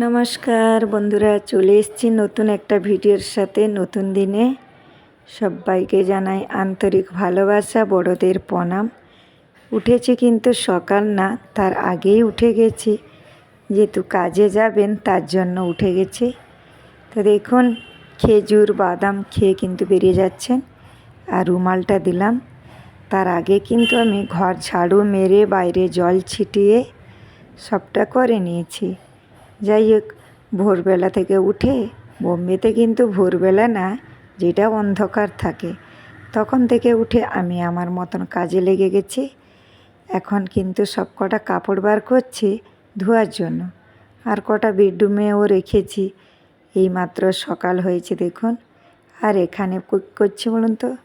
নমস্কার বন্ধুরা, চলে এসেছি নতুন একটা ভিডিওর সাথে, নতুন দিনে। সবাইকে জানাই আন্তরিক ভালোবাসা, বড়দের প্রণাম। উঠেছি কিন্তু সকাল না, তার আগেই উঠে গেছি। যেহেতু কাজে যাবেন, তার জন্য উঠে গেছি। তো দেখুন, খেজুর, বাদাম খেয়ে কিন্তু বেরিয়ে যাচ্ছেন। আর রুমালটা দিলাম। তার আগে কিন্তু আমি ঘর ঝাড়ু মেরে বাইরে জল ছিটিয়ে সবটা করে নিয়েছি। যাই হোক, ভোরবেলা থেকে উঠে বোম্বেতে কিন্তু ভোরবেলা না, যেটা অন্ধকার থাকে। তখন থেকে উঠে আমি আমার মতন কাজে লেগে গেছি। এখন কিন্তু সব কটা কাপড় বার করছি ধোয়ার জন্য। আর কটা বেডরুমেও রেখেছি। এই মাত্র সকাল হয়েছে দেখুন। আর এখানে কী করছি বলুন তো?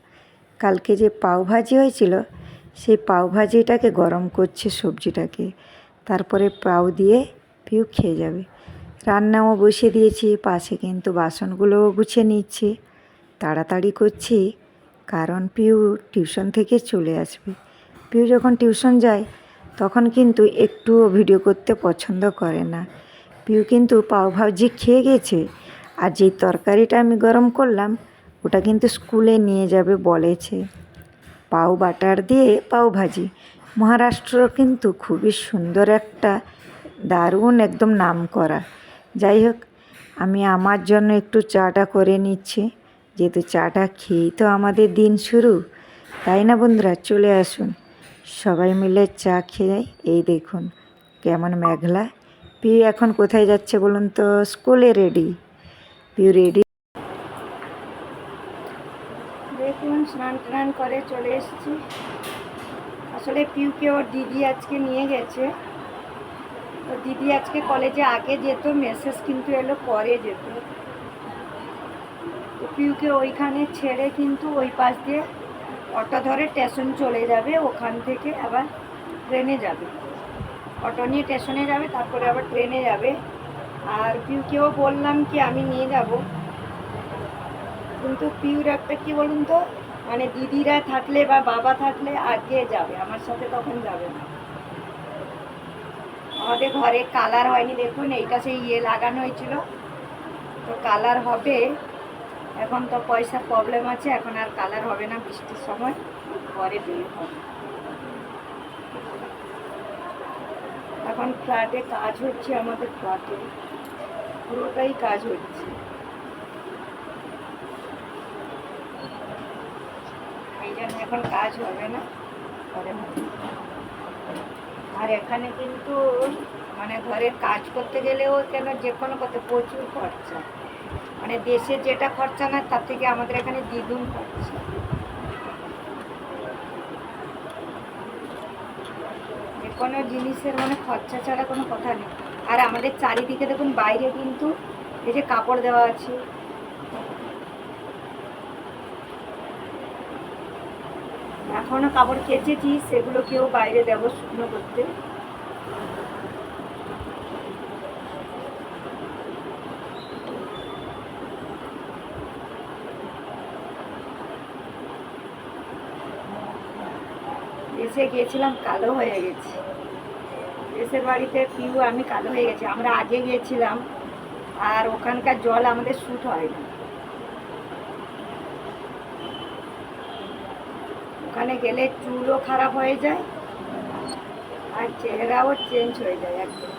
কালকে যে পাও ভাজি হয়েছিল, সেই পাও ভাজিটাকে গরম করছে সবজিটাকে। তারপরে পাও দিয়ে পিউ খেয়ে যাবে। রান্নাও বসিয়ে দিয়েছি, পাশে কিন্তু বাসনগুলোও গুছিয়ে নিচ্ছি। তাড়াতাড়ি করছি, কারণ পিউ টিউশন থেকে চলে আসবে। পিউ যখন টিউশন যায়, তখন কিন্তু একটুও ভিডিও করতে পছন্দ করে না। পিউ কিন্তু পাও ভাজি খেয়ে গেছে, আর যেই তরকারিটা আমি গরম করলাম, ওটা কিন্তু স্কুলে নিয়ে যাবে বলেছে। পাও বাটার দিয়ে পাও ভাজি। মহারাষ্ট্র কিন্তু খুবই সুন্দর একটা দারুণ একদম নাম করা। যাই হোক, আমি আমার জন্য একটু চাটা করে নিচ্ছি। যেহেতু চাটা খেয়েই তো আমাদের দিন শুরু, তাই না বন্ধুরা? চলে আসুন। সবাই মিলে চা খেয়ে এই দেখুন, কেমন মেঘলা। পিউ এখন কোথায় যাচ্ছে বলুন তো? স্কুলে রেডি। পিউ রেডি। স্নান টান করে চলে এসেছি। আসলে পিউকে ওর দিদি আজকে নিয়ে গেছে। তো দিদি আজকে কলেজে আগে যেত মেসেজ কিন্তু এলো, পরে যেত। পিউকে ওইখানে ছেড়ে কিন্তু ওই পাশ দিয়ে অটো ধরে স্টেশন চলে যাবে, ওখান থেকে আবার ট্রেনে যাবে। অটো নিয়ে স্টেশনে যাবে, তারপরে আবার ট্রেনে যাবে। আর পিউকেও বললাম কি, আমি নিয়ে যাব। কিন্তু পিউর একটা কি বলুন তো মানে দিদিরা থাকলে বা বাবা থাকলে আগে যাবে, আমার সাথে তখন যাবে না। আমাদের ঘরে কালার হয়নি। দেখুন, এইটা সেই ইয়ে লাগানো হয়েছিল। তো কালার হবে। এখন তো পয়সার প্রবলেম আছে, এখন আর কালার হবে না বৃষ্টির সময়। পরে বিয়ে হবে। এখন ফ্ল্যাটে কাজ হচ্ছে আমাদের ফ্ল্যাটে পুরোটাই কাজ হচ্ছে। এই জন্য এখন কাজ হবে না। পরে হবে। আর এখানে কিন্তু মানে ঘরের কাজ করতে গেলেও কেন যে কোনো করতে প্রচুর খরচা। মানে দেশে যেটা খরচা না, তার থেকে আমাদের এখানে দ্বিগুণ খরচা। যে কোনো জিনিসের মানে খরচা ছাড়া কোনো কথা নেই। আর আমাদের চারিদিকে দেখুন, বাইরে কিন্তু এই যে কাপড় দেওয়া আছে এখনও কাপড় কেচেছি, সেগুলো কেউ বাইরে দেবো শুকনো করতে। এসে গিয়েছিলাম, কালো হয়ে গেছি। এসে বাড়িতে পিউ, আমি কালো হয়ে গেছি। আমরা আগে গিয়েছিলাম, আর ওখানকার জল আমাদের শ্যুট হয় ওখানে গেলে চুলও খারাপ হয়ে যায়, আর চেহারাও চেঞ্জ হয়ে যায় একদম।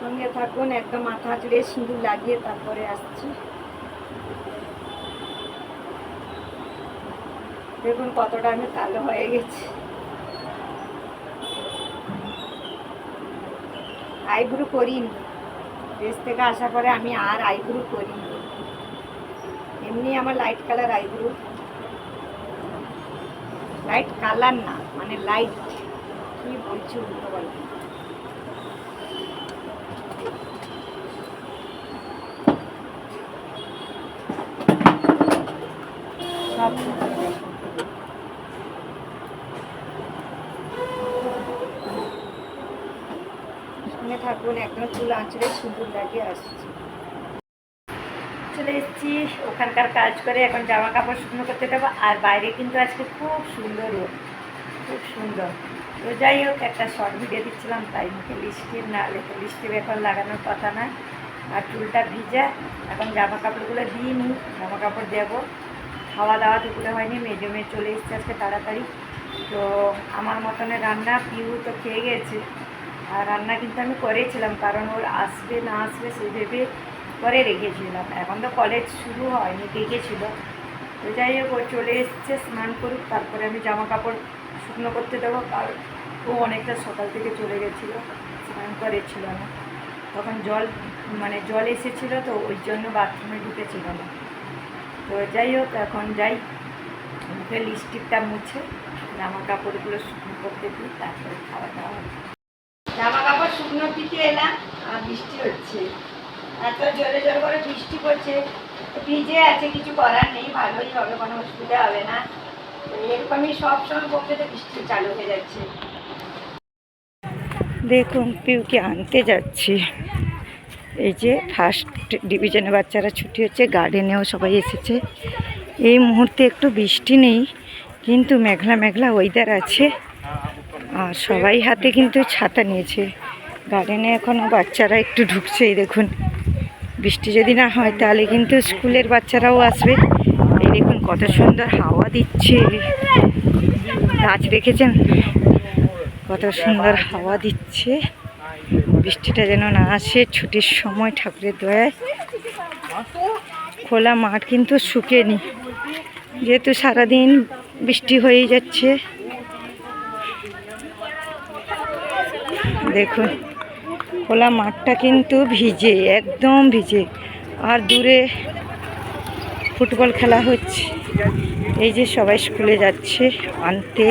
সঙ্গে থাকুন, একদম মাথা চুড়ে সিঁদুর লাগিয়ে তারপরে আসছি। দেখুন কতটা আমি কালো হয়ে গেছি। আইব্রু করিনি। দেশ থেকে আসার পরে আমি আর আইব্রু করিনি। এমনি আমার light colour eyebrow light colour না মানে লাইট কি বলছি উল্টো সব সঙ্গে থাকুন, একদম চুল আঁচড়ে সিঁদুর লাগিয়ে আসছি। এসেছি ওখানকার কাজ করে এখন জামা কাপড় শুকনো করতে দেবো আর বাইরে কিন্তু আজকে খুব সুন্দর রোদ, খুব সুন্দর। তো যাই হোক, একটা শর্ট ভিডিও দিচ্ছিলাম, তাই মুখে লিস্টির না তো লিস্টির এখন লাগানোর কথা না। আর চুলটা ভিজা, এখন জামা কাপড়গুলো দিইনি জামা কাপড় দেবো। খাওয়া দাওয়া দুপুরে হয়নি, মেজে মেয়ে চলে এসছে আজকে তাড়াতাড়ি। তো আমার মতনে রান্না পিউ তো খেয়ে গেছে। আর রান্না কিন্তু আমি করেছিলাম, কারণ ওর আসবে না আসবে সে ভেবে করে রেখেছিলাম। এখন তো কলেজ শুরু হয়নি ডেকেছিল তো যাই হোক, ও চলে এসছে, স্নান করুক, তারপরে আমি জামা কাপড় শুকনো করতে দেবো। কারণ ও অনেকটা সকাল থেকে চলে গেছিল, স্নান করেছিল না। তখন জল মানে জল এসেছিল তো, ওই জন্য বাথরুমে ঢুকেছিল না। তো যাই হোক, এখন যাই। মুখে লিপস্টিকটা মুছে জামা কাপড়গুলো শুকনো করতে দিই, তারপরে খাওয়া দাওয়া। জামা কাপড় শুকনো দিতে এলাম, আর বৃষ্টি হচ্ছে। এত জোরে করে বৃষ্টি পড়ছে, ভিজে আছে, কিছু করার নেই, ভালোই হবে, কোনো অসুবিধা হবে না। এরকমই পক্ষে বৃষ্টি চালু হয়ে যাচ্ছে। দেখুন, পিউকে আনতে যাচ্ছি। এই যে ফার্স্ট ডিভিশনে বাচ্চারা ছুটি হচ্ছে গার্ডেনেও সবাই এসেছে। এই মুহূর্তে একটু বৃষ্টি নেই, কিন্তু মেঘলা মেঘলা ওয়েদার আছে। আর সবাই হাতে কিন্তু ছাতা নিয়েছে। গার্ডেনে এখনও বাচ্চারা একটু ঢুকছে এই দেখুন। বৃষ্টি যদি না হয়, তাহলে কিন্তু স্কুলের বাচ্চারাও আসবে। এই দেখুন, কত সুন্দর হাওয়া দিচ্ছে। গাছ দেখেছেন কত সুন্দর হাওয়া দিচ্ছে। বৃষ্টিটা যেন না আসে, ছুটির সময় ঠাকুরের দয়ায়। খোলা মাঠ কিন্তু শুকেনি। যেহেতু সারাদিন বৃষ্টি হয়েই যাচ্ছে। দেখুন খোলা মাঠটা কিন্তু ভিজে, একদম ভিজে। আর দূরে ফুটবল খেলা হচ্ছে। এই যে সবাই স্কুলে যাচ্ছে, আনতে।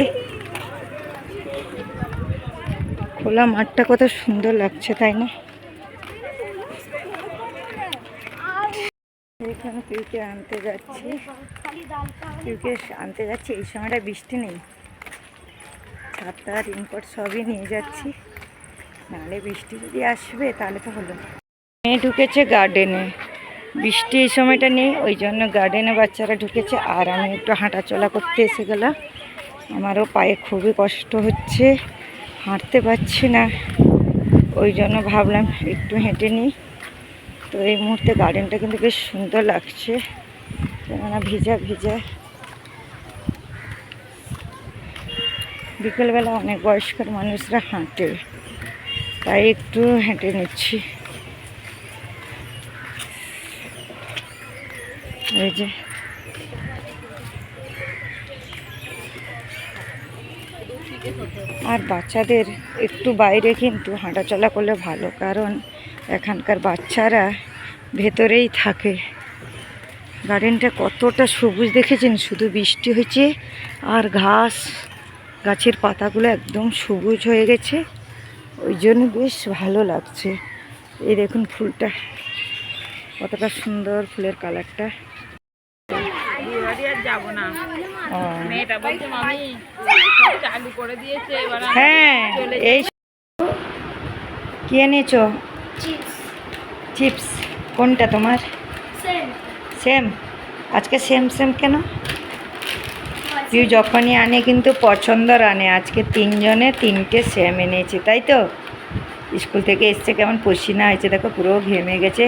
খোলা মাঠটা কত সুন্দর লাগছে, তাই না? এখানে পিউকে আনতে যাচ্ছি। পিউকে আনতে যাচ্ছি, এই সময়টা বৃষ্টি নেই। ছাতা রেনকোট সবই নিয়ে যাচ্ছি। নাহলে বৃষ্টি যদি আসবে তাহলে তো হলো মেয়ে ঢুকেছে গার্ডেনে বৃষ্টি এই সময়টা নেই, ওই জন্য গার্ডেনে বাচ্চারা ঢুকেছে। আর আমি একটু হাঁটাচলা করতে এসে গেলাম। আমারও পায়ে খুবই কষ্ট হচ্ছে, হাঁটতে পারছি না। ওই জন্য ভাবলাম একটু হেঁটে নিই। তো এই মুহূর্তে গার্ডেনটা কিন্তু বেশ সুন্দর লাগছে। কেননা ভিজা ভিজা। বিকেলবেলা অনেক বয়স্কর মানুষরা হাঁটে। তাই একটু হেঁটে নিচ্ছি। এই যে। আর বাচ্চাদের একটু বাইরে কিন্তু হাঁটাচলা করলে ভালো, কারণ এখানকার বাচ্চারা ভেতরেই থাকে। গার্ডেনটা কতটা সবুজ দেখেছেন? শুধু বৃষ্টি হয়েছে আর ঘাস, গাছের পাতাগুলো একদম সবুজ হয়ে গেছে। ওই জন্য বেশ ভালো লাগছে। এই দেখুন ফুলটা কতটা সুন্দর ফুলের কালারটা। হ্যাঁ এই কি এনেছো? চিপস কোনটা তোমার? সেম আজকে সেম সেম কেন? তুই যখনই আনে কিন্তু পছন্দর আনে। আজকে তিনজনে তিনটে সেম এনেছে, তাই তো? স্কুল থেকে এসছে কেমন পসিনা হয়েছে, দেখো পুরো ঘেমে গেছে।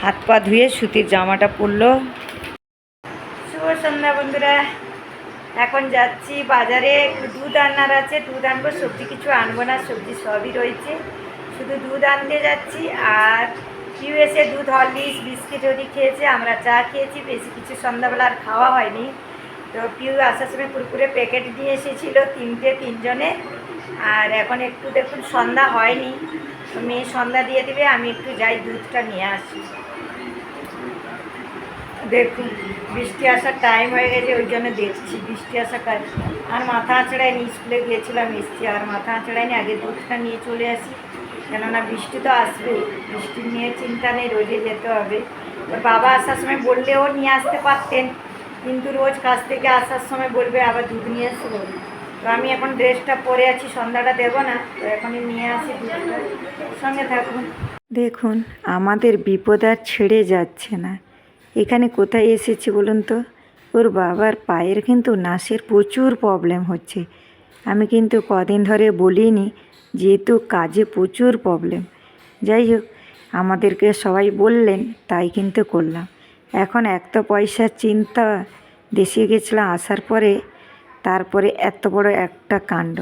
হাত পা ধুয়ে সুতির জামাটা পরলো। শুভ সন্ধ্যা বন্ধুরা। এখন যাচ্ছি বাজারে দুধ আনার আছে। দুধ আনব, সবজি কিছু আনব না, সবজি সবই রয়েছে। শুধু দুধ আনতে যাচ্ছি আর ইউএসএ দুধ, হরলিক্স, বিস্কিট ওদি খেয়েছে, আমরা চা খেয়েছি, বেশি কিছু সন্ধ্যাবেলা আর খাওয়া হয়নি। তো পিউ আসার সময় কুরকুরে প্যাকেট দিয়ে এসেছিল তিনটে, তিনজনে। আর এখন একটু দেখুন, সন্ধ্যা হয়নি। মেয়ে সন্ধ্যা দিয়ে দিবে, আমি একটু যাই দুধটা নিয়ে আসি। দেখুন, বৃষ্টি আসার টাইম হয়ে গেছে, ওই জন্য দেখছি বৃষ্টি আসার টাইম আর মাথা আঁচড়ায়নি, স্কুলে গিয়েছিলাম এসছি, আর মাথা আঁচড়ায়নি, আগে দুধটা নিয়ে চলে আসি। কেননা বৃষ্টি তো আসবে, বৃষ্টি নিয়ে চিন্তা নেই, রোজে যেতে হবে। বাবা আসার সময় বললেও নিয়ে আসতে পারতেন। কিন্তু রোজ কাজ থেকে আসার সময় বলবে, আবার দুধ নিয়ে আসব তো আমি এখন ড্রেসটা পরে আছি, সন্ধ্যাটা দেবো না, তো এখনই নিয়ে আসি সঙ্গে থাকুন। দেখুন, আমাদের বিপদ আর ছেড়ে যাচ্ছে না। এখানে কোথায় এসেছি বলুন তো? ওর বাবার পায়ের কিন্তু নাসের প্রচুর প্রবলেম হচ্ছে। আমি কিন্তু কদিন ধরে বলিনি, যেহেতু কাজে প্রচুর প্রবলেম যাই হোক, আমাদেরকে সবাই বললেন, তাই কিন্তু করলাম। এখন এক তো পয়সার চিন্তা দেশে গেছিলাম আসার পরে তারপরে এত বড় একটা কাণ্ড।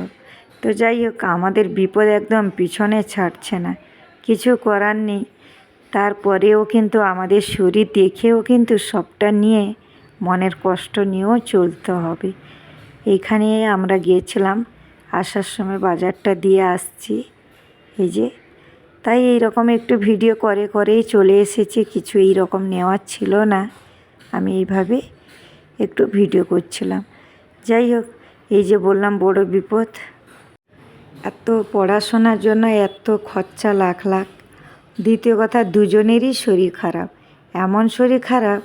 তো যাই হোক, আমাদের বিপদ একদম পিছনে ছাড়ছে না। কিছু করার নেই। তারপরেও কিন্তু আমাদের শরীর দেখেও কিন্তু সবটা নিয়ে মনের কষ্ট নিয়েও চলতে হবে। এইখানে আমরা গিয়েছিলাম, আসার সময় বাজারটা দিয়ে আসছি। এই যে তাই এইরকম একটু ভিডিও করে করেই চলে এসেছে, কিছু এই রকম নেওয়ার ছিল না। আমি এইভাবে একটু ভিডিও করছিলাম। যাই হোক, এই যে বললাম বড় বিপদ। এত পড়াশোনার জন্য এত খরচা লাখ লাখ। দ্বিতীয় কথা, দুজনেরই শরীর খারাপ। এমন শরীর খারাপ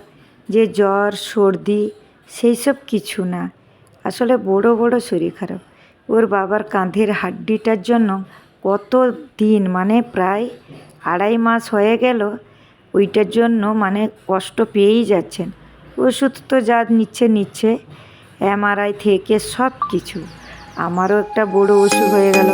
যে জ্বর, সর্দি, সেই সব কিছু না। আসলে বড় বড় শরীর খারাপ। ওর বাবার কাঁধের হাড্ডিটার জন্য কত দিন মানে প্রায় আড়াই মাস হয়ে গেল, ওইটার জন্য মানে কষ্ট পেয়েই যাচ্ছেন। ওষুধ তো যা নিচ্ছে নিচ্ছে, এমআরআই থেকে সব কিছু আমারও একটা বড় ওষুধ হয়ে গেল।